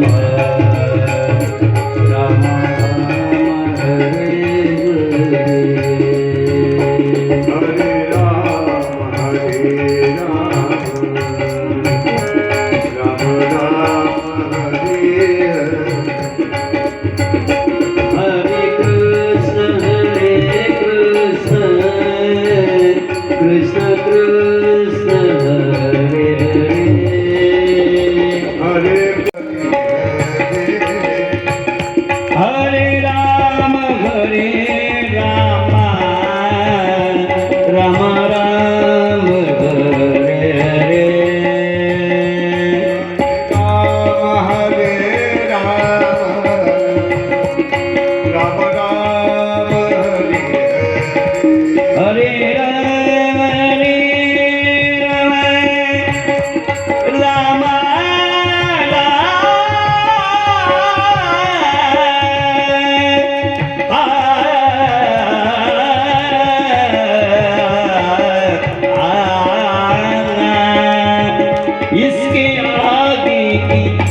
Thank.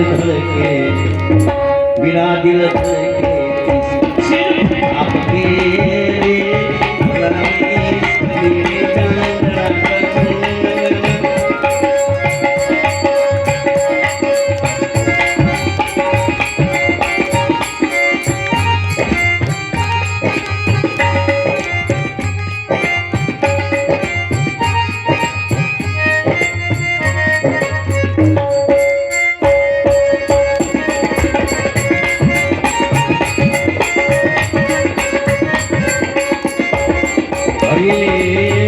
दिल धड़के मेरा दिल धड़के आपके હરી